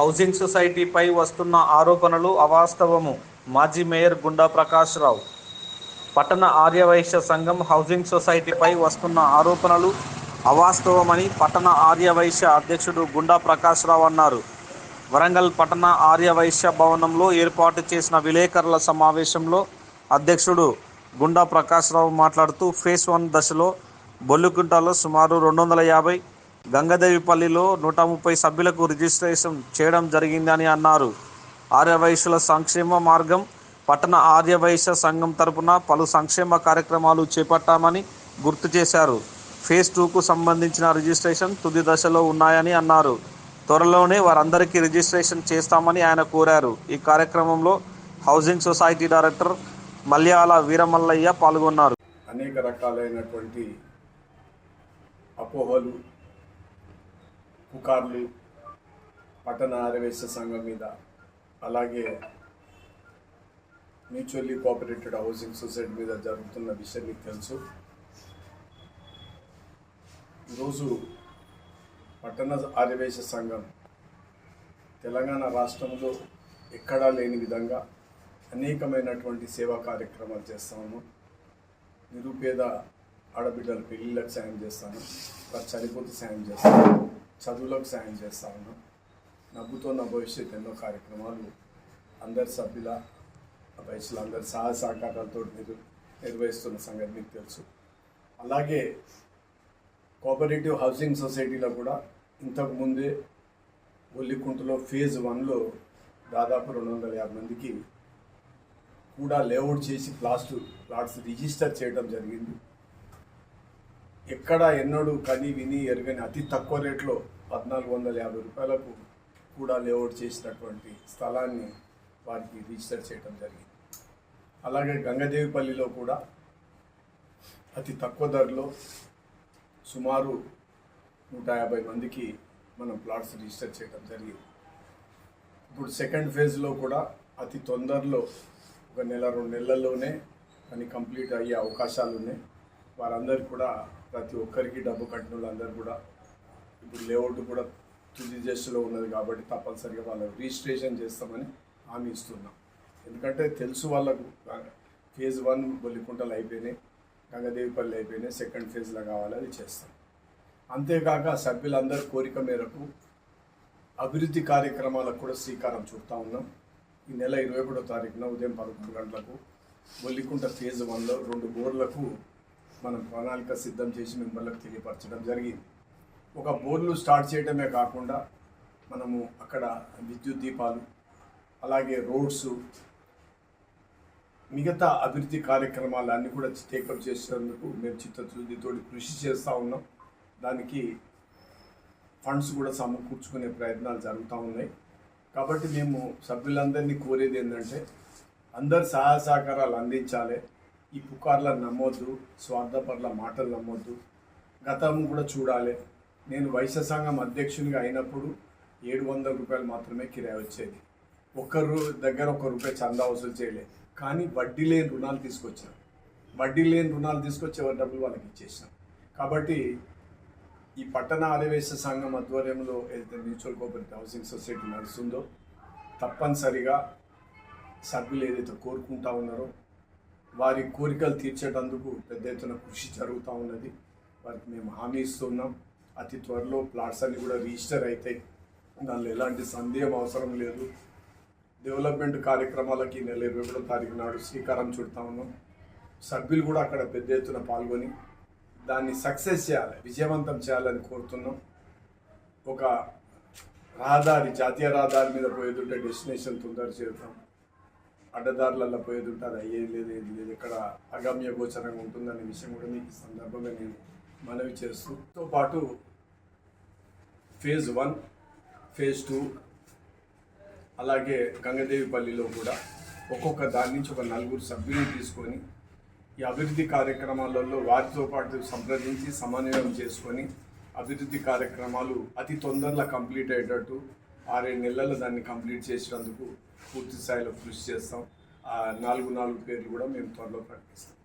Housing సొసైటీపై వస్తున్న ఆరోపణలు అవాస్తవము. మాజీ మేయర్ గుండా ప్రకాష్ రావు. పట్టణ ఆర్యవైశ్య సంఘం హౌసింగ్ సొసైటీపై వస్తున్న ఆరోపణలు అవాస్తవమని పట్టణ ఆర్యవైశ్య అధ్యక్షుడు గుండా ప్రకాష్ రావు అన్నారు. వరంగల్ పట్టణ ఆర్యవైశ్య భవనంలో ఏర్పాటు చేసిన విలేకరుల సమావేశంలో అధ్యక్షుడు గుండా ప్రకాష్ రావు మాట్లాడుతూ ఫేస్ వన్ దశలో బొల్లుకుంటలో సుమారు రెండు వందల యాభై గంగదేవిపల్లిలో నూట ముప్పై సభ్యులకు రిజిస్ట్రేషన్ చేయడం జరిగిందని అన్నారు. ఆర్యవైశ్యుల సంక్షేమ మార్గం పట్టణ ఆర్యవైశ్య సంఘం తరపున పలు సంక్షేమ కార్యక్రమాలు చేపట్టామని గుర్తు చేశారు. ఫేజ్ టూకు సంబంధించిన రిజిస్ట్రేషన్ తుది దశలో ఉన్నాయని అన్నారు. త్వరలోనే వారందరికీ రిజిస్ట్రేషన్ చేస్తామని ఆయన కోరారు. ఈ కార్యక్రమంలో housing society director Malyala Veeramallaiah పాల్గొన్నారు. అనేక రకాలైనటువంటి అపోహలు పుకార్లు పట్టణ ఆరవేశ సంఘం మీద అలాగే మ్యూచువల్లీ కోఆపరేటెడ్ హౌసింగ్ సొసైటీ మీద జరుగుతున్న విషయం మీకు తెలుసు. ఈరోజు పట్టణ ఆర్యవేశ సంఘం తెలంగాణ రాష్ట్రంలో ఎక్కడా లేని విధంగా అనేకమైనటువంటి సేవా కార్యక్రమాలు చేస్తాము నిరుపేద ఆడబిడ్డల పెళ్ళిళ్ళకి సాయం చేస్తాను వారు చనిపోతే సాయం చేస్తాను చదువులకు సాయం చేస్తాను. నవ్వుతో నా భవిష్యత్ ఎన్నో కార్యక్రమాలు అందరి సభ్యుల వయసులో అందరి సహాయ సహకారాలతో నిర్ నిర్వహిస్తున్న సంగతి మీకు తెలుసు. అలాగే కోఆపరేటివ్ హౌసింగ్ సొసైటీలో కూడా ఇంతకుముందే ఒల్లికుంటలో ఫేజ్ వన్లో దాదాపు రెండు వందల యాభై మందికి కూడా లేఅవుట్ చేసి ప్లాస్ట్ ప్లాట్స్ రిజిస్టర్ చేయడం జరిగింది. ఎక్కడ ఎన్నడూ కని విని ఎరగని అతి తక్కువ రేట్లో పద్నాలుగు వందల యాభై రూపాయలకు కూడా లేఅవుట్ చేసినటువంటి స్థలాన్ని వారికి రిజిస్టర్ చేయడం జరిగింది. అలాగే గంగదేవిపల్లిలో కూడా అతి తక్కువ ధరలో సుమారు నూట యాభై మందికి మనం ప్లాట్స్ రిజిస్టర్ చేయడం జరిగింది. ఇప్పుడు సెకండ్ ఫేజ్లో కూడా అతి తొందరలో ఒక నెల రెండు నెలల్లోనే పని కంప్లీట్ అయ్యే అవకాశాలు ఉన్నాయి వారందరికీ కూడా ప్రతి ఒక్కరికి డబ్బు కట్టిన వాళ్ళందరూ కూడా ఇప్పుడు లేఅవుట్ కూడా తుది దశలో ఉన్నది కాబట్టి తప్పనిసరిగా వాళ్ళకి రిజిస్ట్రేషన్ చేస్తామని హామీ ఇస్తున్నాం. ఎందుకంటే తెలుసు వాళ్ళకు ఫేజ్ వన్ బొల్లికుంటలు అయిపోయినాయి గంగదేవిపల్లి అయిపోయినాయి సెకండ్ ఫేజ్లో కావాలి అది చేస్తాం. అంతేకాక సభ్యులందరి కోరిక మేరకు అభివృద్ధి కార్యక్రమాలకు కూడా శ్రీకారం చుడతా ఉన్నాం. ఈ నెల ఇరవై ఒకటో తారీఖున ఉదయం పదకొండు గంటలకు బొల్లికుంట ఫేజ్ వన్లో రెండు బోర్లకు మనం ప్రణాళిక సిద్ధం చేసి మెంబర్లకు తెలియపరచడం జరిగింది. ఒక బోర్లు స్టార్ట్ చేయడమే కాకుండా మనము అక్కడ విద్యుత్ దీపాలు అలాగే రోడ్స్ మిగతా అభివృద్ధి కార్యక్రమాలు అన్నీ కూడా టేకప్ చేసేందుకు మేము చిత్తశుద్ధితో కృషి చేస్తూ ఉన్నాం. దానికి ఫండ్స్ కూడా సమకూర్చుకునే ప్రయత్నాలు జరుగుతూ ఉన్నాయి. కాబట్టి మేము సభ్యులందరినీ కోరేది ఏంటంటే అందరు సహాయ సహకారాలు అందించాలి. ఈ పుకార్లను నమ్మొద్దు స్వార్థపరుల మాటలు నమ్మొద్దు. గతం కూడా చూడాలి. నేను వైశ్య సంఘం అధ్యక్షునిగా అయినప్పుడు ఏడు వందల రూపాయలు మాత్రమే కిరాయి వచ్చేది. ఒక్కరు దగ్గర ఒక్క రూపాయి చందా వసూలు చేయలే. కానీ వడ్డీ లేని రుణాలు తీసుకొచ్చాను వడ్డీ లేని రుణాలు తీసుకొచ్చి ఎవరి డబ్బులు వాళ్ళకి ఇచ్చేసాం కాబట్టి ఈ పట్టణ ఆదివేశ సంఘం ఆధ్వర్యంలో ఏదైతే మ్యూచువల్ కోఆపరేటివ్ హౌసింగ్ సొసైటీ నడుస్తుందో తప్పనిసరిగా సభ్యులు ఏదైతే కోరుకుంటా ఉన్నారో వారి కోరికలు తీర్చేటందుకు పెద్ద ఎత్తున కృషి జరుగుతూ ఉన్నది. వారికి మేము హామీ ఇస్తున్నాం. అతి త్వరలో ప్లాట్స్ అన్ని కూడా రిజిస్టర్ అవుతాయి దానిలో ఎలాంటి సందేహం అవసరం లేదు. డెవలప్మెంట్ కార్యక్రమాలకి నెల ఇరవై ఒకటో తారీఖు నాడు శ్రీకారం చుడతా ఉన్నాం. సభ్యులు కూడా అక్కడ పెద్ద ఎత్తున పాల్గొని దాన్ని సక్సెస్ చేయాలి విజయవంతం చేయాలని కోరుతున్నాం. ఒక రహదారి జాతీయ రహదారి మీద పోయేదుంటే డెస్టినేషన్ తొందర చేరుతాం. అడ్డదారులలో పోయేది ఉంటుంది అయ్యేది లేదు ఏది లేదు ఇక్కడ అగమ్య గోచరంగా ఉంటుందనే విషయం కూడా మీకు ఈ సందర్భంగా నేను మనవి చేస్తూ పాటు ఫేజ్ వన్ ఫేజ్ టూ అలాగే గంగదేవిపల్లిలో కూడా ఒక్కొక్క దాని నుంచి ఒక నలుగురు సభ్యులను తీసుకొని ఈ అభివృద్ధి కార్యక్రమాలలో వారితో పాటు సంప్రదించి సమన్వయం చేసుకొని అభివృద్ధి కార్యక్రమాలు అతి తొందరలో కంప్లీట్ అయ్యేటట్టు ఆరేడు నెలల్లో దాన్ని కంప్లీట్ చేసినందుకు పూర్తి స్థాయిలో కృషి చేస్తాం. ఆ నాలుగు నాలుగు పేర్లు కూడా మేము త్వరలో ప్రకటిస్తాం.